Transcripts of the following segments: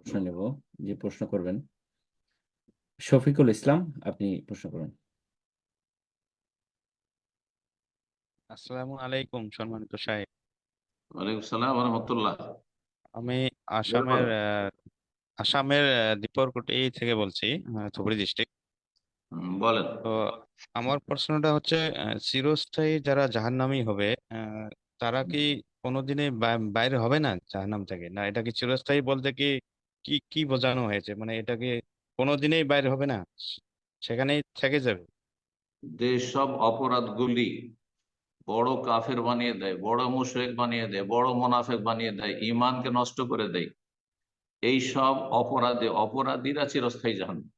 প্রশ্ন নেব যে প্রশ্ন করবেন। শফিকুল ইসলাম আপনি প্রশ্ন করুন। আসসালামু আলাইকুম সম্মানিত সাহেব। ওয়ালাইকুম সালাম রহমতুল্লাহ। আমি আসামের আসামের দিপরকোটি থেকে বলছি ধুবড়ী ডিস্ট্রিক্ট বলেন। তো আমার প্রশ্নটা হচ্ছে আহ, চিরস্থায়ী যারা জাহান্নামী হবে আহ, তারা কি কোনোদিনে বাইরে হবে না জাহান্নাম থেকে? না এটা কি চিরস্থায়ী বলতে কি কি কি বোঝানো হয়েছে? মানে এটা কি কোনোদিনেই বাইরে হবে না? সেখানেই থেকে যাবে? যেসব অপরাধগুলি বড় কাফের বানিয়ে দেয়, বড় মুশরিক বানিয়ে দেয়, বড় মোনাফেক বানিয়ে দেয় ইমানকে নষ্ট করে দেয়। এই সব অপরাধে, অপরাধীরা চিরস্থায়ী জাহান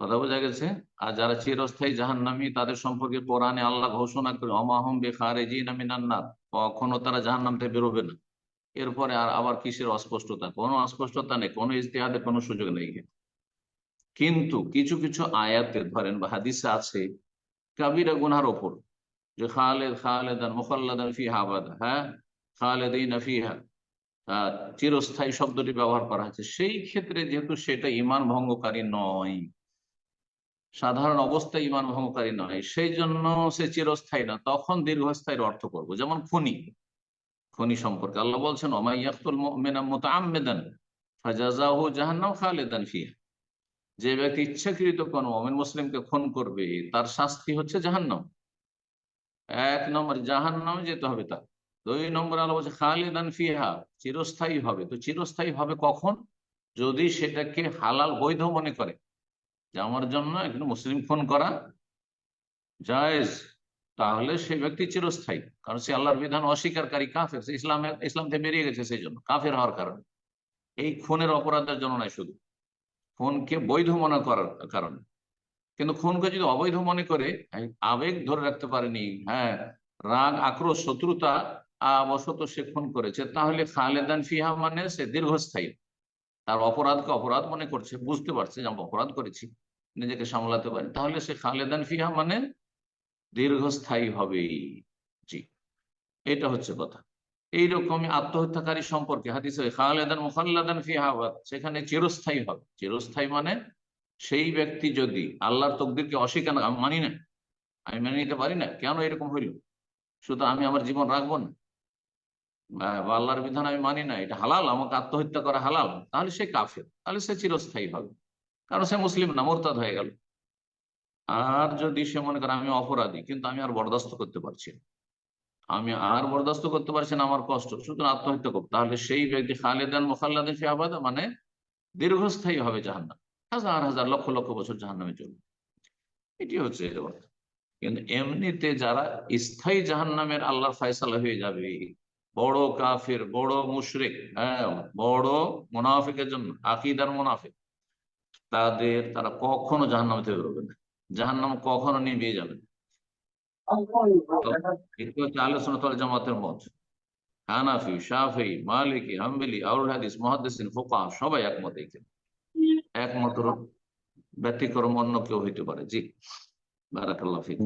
কথা বোঝা গেছে? আর যারা চিরস্থায়ী জাহান্নামী, তাদের সম্পর্কে কোরআনে আল্লাহ ঘোষণা করে অমাহম বেখারে জিন মিনান্নার। কখনো তারা জাহান্নাম থেকে বেরোবে না। এরপরে আর আবার কিসের অস্পষ্টতা? কোনো অস্পষ্টতা নেই, কোনো ইজতেহাদের কোনো সুযোগ নেই কিন্তু কিছু কিছু আয়াতে ধরেন বা হাদিসে আছে, কাবিরা গুনহার ওপর, যে খালেদ, খালেদান, মুখাল্লাদান ফিহা আবাদা হ্যাঁ? খালেদিন ফিহা চিরস্থায়ী শব্দটি ব্যবহার করা হয়েছে। সেই ক্ষেত্রে যেহেতু সেটা ইমান ভঙ্গকারী নয়, সাধারণ অবস্থায় ইমান ভঙ্গকারী নয়, সেই জন্য সে চিরস্থায়ী না। তখন দীর্ঘস্থায়ীর অর্থ করব। যেমন খনি খনি সম্পর্কে। আল্লাহ বলছেন ওমাইয়াকুল মুমিনা যে ব্যক্তি ইচ্ছাকৃত কোন মুমিন মুসলিমকে খুন করবে, তার শাস্তি হচ্ছে জাহান্নাম। এক নম্বর, জাহান্নামে যেতে হবে তার। দুই নম্বর, আল্লাহ বলছে খালিদান ফিহা, চিরস্থায়ী হবে। তো চিরস্থায়ী হবে কখন? যদি সেটাকে হালাল বৈধ মনে করে। যে আমার জন্য একজন মুসলিম খুন করা জায়েজ। তাহলে সেই ব্যক্তি চিরস্থায়ী। কারণ সে আল্লাহর বিধান অস্বীকারী কাফের, সে ইসলামে ইসলাম থেকে বেরিয়ে গেছে সেই জন্য, কাফের হওয়ার কারণে। এই খুনের অপরাধের জন্য নয় শুধু, খুনকে বৈধ মনে করার কারণে। কিন্তু খুনকে যদি অবৈধ মনে করে আবেগ ধরে রাখতে পারেনি হ্যাঁ রাগ, আক্রোশ, শত্রুতা বশত সে খুন করেছে, তাহলে খালেদান ফিহা মানে সে দীর্ঘস্থায়ী। তার অপরাধকে অপরাধ মনে করছে, বুঝতে পারছে যে আমি অপরাধ করেছি, নিজেকে সামলাতে পারি। তাহলে সে খালেদান ফিহা মানে দীর্ঘস্থায়ী হবে জি, এটা হচ্ছে কথা। এইরকমই আত্মহত্যাকারী সম্পর্কে হাদিসে সেখানে চিরস্থায়ী হবে। চিরস্থায়ী মানে সেই ব্যক্তি যদি আল্লাহর তকদিরকে অস্বীকার, আমি মানি না, আমি মেনে নিতে পারি না, কেন এরকম হইল? শুধু আমি আমার জীবন রাখব না। বা আল্লাহর বিধান আমি মানি না, এটা হালাল, আমাকে আত্মহত্যা করা হালাল, তাহলে সে কাফের, তাহলে সে চিরস্থায়ী হবে। কারণ সে মুসলিম না, মোরতাদ হয়ে গেল। আর যদি সে মনে করে আমি অপরাধী, কিন্তু আমি আর বরদাস্ত করতে পারছি না। আমি আর বরদাস্ত করতে পারছি না, আমার কষ্ট। সুতরাং আত্মহত্যা করব তাহলে সেই ব্যক্তি খালেদান মোখাল্লাদ মানে দীর্ঘস্থায়ী হবে জাহান্নাম। হাজার হাজার, লক্ষ লক্ষ বছর জাহান্নামে চলবে। এটি হচ্ছে। কিন্তু এমনিতে যারা স্থায়ী জাহান্নামের আল্লাহর ফয়সালা হয়ে যাবে, বড় কাফের, বড় মুশরিক হ্যাঁ বড় মুনাফিকের জন্য, আকিদার মুনাফিক, তাদের তারা কখনো জাহান্নাম বেরোবে না। জাহান্নাম কখনো নিভিয়ে যাবে না। হচ্ছে আলোচনা তল জামাতের মত। হানাফি শাফি মালিকি হাম্বেলি আউল হাদিস মহাদিসিন ফোকা সবাই একমত একমাত্র ব্যতিক্রম অন্য কেউ হইতে পারে। জি বারাকাল্লাহ ফিক।